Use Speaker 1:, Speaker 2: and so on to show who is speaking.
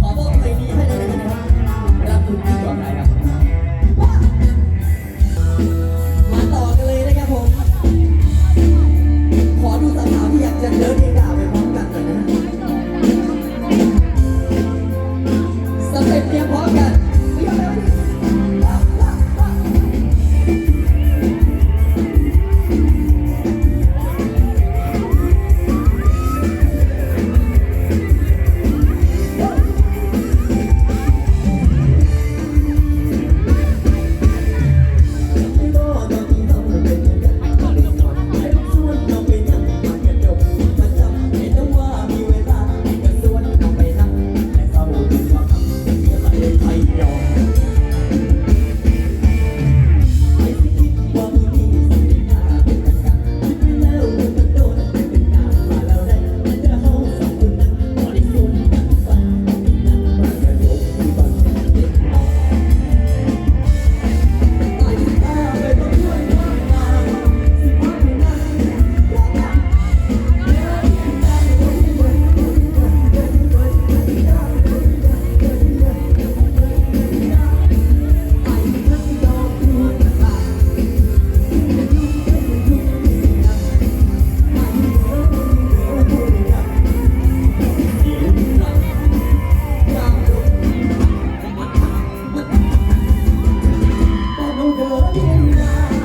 Speaker 1: ขอมอบเพลงนี้ให้ Thank.